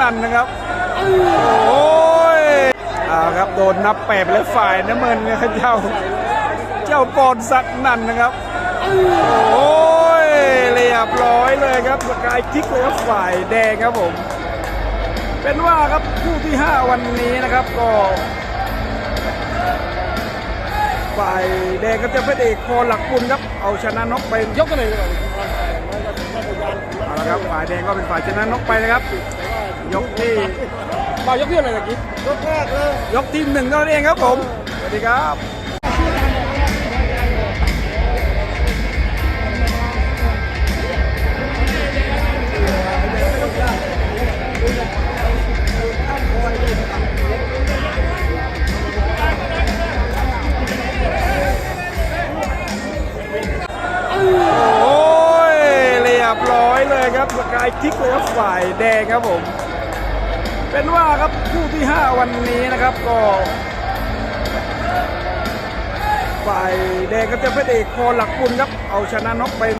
นั่นนะครับ โอ้ยเอาครับโดนนับแปดไปแล้วฝ่ายน้ำเงินนะครับเจ้า เจ้าปอนสักนั่นนะครับ โอ้ยเรียบร้อยเลยครับสกายคิกเลยครับฝ่ายแดงครับผม เป็นว่าครับคู่ที่ 5 วันนี้นะครับก็ฝ่ายแดงก็จะเป็นเอกพอหลักบุญครับ เอาชนะน็อกไปยกกันเลยกว่าเอาละครับ ฝ่ายแดงก็เป็นฝ่ายชนะน็อกไปนะครับ ยกที่เบายกที่อะไรตะกี้ยกแรกเลยยกที่หนึ่งเท่านั้นเองครับผมสวัสดีครับ ครับสกายคิกเลยครับฝ่ายแดงครับผม เป็นว่าครับคู่ที่ 5 วันนี้นะครับก็ ฝ่ายแดงก็จะเป็นเอกพอหลักบุญครับ เอาชนะน็อกไป